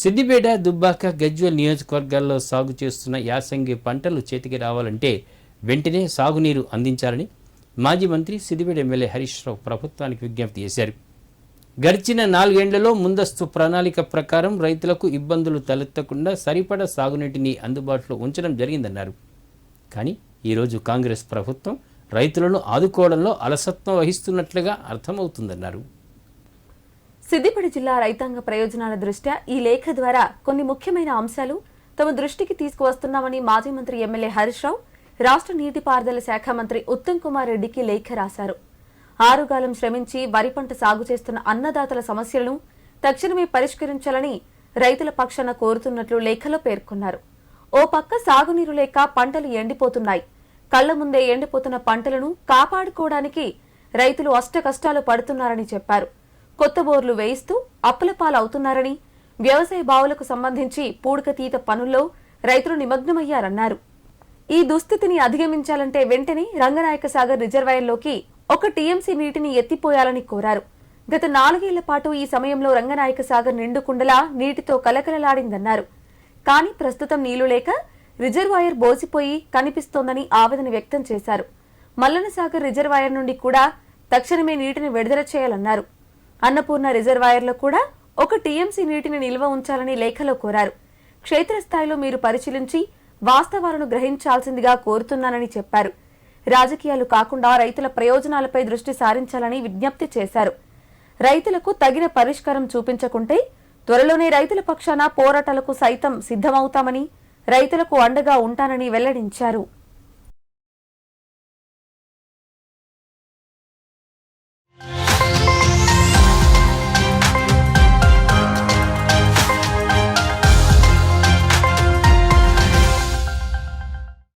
సిద్దిపేట దుబ్బాక గజ్వల్ నియోజకవర్గాల్లో సాగు చేస్తున్న యాసంగి పంటలు చేతికి రావాలంటే వెంటనే సాగునీరు అందించాలని మాజీ మంత్రి సిద్దిపేట ఎమ్మెల్యే హరీష్ రావు ప్రభుత్వానికి విజ్ఞప్తి చేశారు. గడిచిన నాలుగేండ్లలో ముందస్తు ప్రణాళిక ప్రకారం రైతులకు ఇబ్బందులు తలెత్తకుండా సరిపడ సాగునీటిని అందుబాటులో ఉంచడం జరిగిందన్నారు. కానీ ఈరోజు కాంగ్రెస్ ప్రభుత్వం రైతులను ఆదుకోవడంలో అలసత్వం వహిస్తున్నట్లుగా అర్థమవుతుందన్నారు. సిద్దిపేట జిల్లా రైతాంగ ప్రయోజనాల దృష్ట్యా ఈ లేఖ ద్వారా కొన్ని ముఖ్యమైన అంశాలు తమ దృష్టికి తీసుకువస్తున్నామని మాజీ మంత్రి ఎమ్మెల్యే హరీష్ రావు రాష్ట్ర నీటిపారుదల శాఖ మంత్రి ఉత్తమ్ కుమార్ రెడ్డికి లేఖ రాశారు. ఆరుగాలం శ్రమించి వరి పంట సాగు చేస్తున్న అన్నదాతల సమస్యలను తక్షణమే పరిష్కరించాలని రైతుల పక్షాన కోరుతున్నట్లు లేఖలో పేర్కొన్నారు. ఓ పక్క సాగునీరు లేక పంటలు ఎండిపోతున్నాయి. కళ్ళ ముందే ఎండిపోతున్న పంటలను కాపాడుకోవడానికి రైతులు అష్ట కష్టాలు పడుతున్నారని చెప్పారు. కొత్త బోర్లు వేయిస్తూ అప్పులపాలవుతున్నారని వ్యవసాయ బావులకు సంబంధించి పూడికతీత పనుల్లో రైతులు నిమగ్నమయ్యారన్నారు. ఈ దుస్థితిని అధిగమించాలంటే వెంటనే రంగనాయక సాగర్ రిజర్వాయర్లోకి ఒక టీఎంసీ నీటిని ఎత్తిపోయాలని కోరారు. గత నాలుగేళ్ళ పాటు ఈ సమయంలో రంగనాయక సాగర్ నిండుకుండలా నీటితో కలకలలాడిందన్నారు. కానీ ప్రస్తుతం నీళ్ళు లేక రిజర్వాయర్ బోసిపోయి కనిపిస్తోందని ఆవేదన వ్యక్తం చేశారు. మల్లన సాగర్ రిజర్వాయర్ నుండి కూడా తక్షణమే నీటిని విడుదల చేయాలన్నారు. అన్నపూర్ణ రిజర్వాయర్లో కూడా ఒక టీఎంసీ నీటిని నిల్వ ఉంచాలని లేఖలో కోరారు. క్షేత్రస్థాయిలో మీరు పరిశీలించి వాస్తవాలను గ్రహించాల్సిందిగా కోరుతున్నానని చెప్పారు. రాజకీయాలు కాకుండా రైతుల ప్రయోజనాలపై దృష్టి సారించాలని విజ్ఞప్తి చేశారు. రైతులకు తగిన పరిష్కారం చూపించకుంటే త్వరలోనే రైతుల పక్షాన పోరాటాలకు సైతం సిద్ధమవుతామని రైతులకు అండగా ఉంటానని వెల్లడించారు.